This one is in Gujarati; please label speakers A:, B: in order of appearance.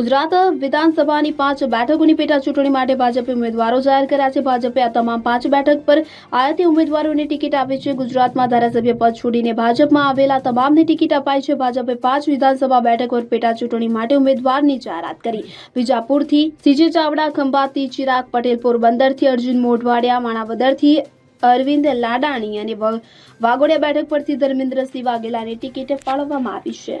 A: ગુજરાત વિધાનસભાની પાંચ બેઠકોની પેટા ચૂંટણી માટે ભાજપે ઉમેદવારો જાહેર કર્યા છે. ભાજપે આ તમામ પાંચ બેઠક પર આયાતી ઉમેદવારોને ટિકિટ આપી છે. ગુજરાતમાં ધારાસભ્ય પદ છોડીને ભાજપમાં આવેલા તમામને ટિકિટ અપાઈ છે. ભાજપે પાંચ વિધાનસભા બેઠક પર પેટા ચૂંટણી માટે ઉમેદવારની જાહેરાત કરી. વિજાપુરથી સીજે ચાવડા ખંભાતથી ચિરાગ પટેલ, પોરબંદરથી અર્જુન મોઢવાડિયા, માણાવદરથી અરવિંદ લાડાણી અને વાગોડિયા બેઠક પરથી ધર્મેન્દ્રસિંહ વાઘેલાની ટિકિટ ફાળવવામાં આવી છે.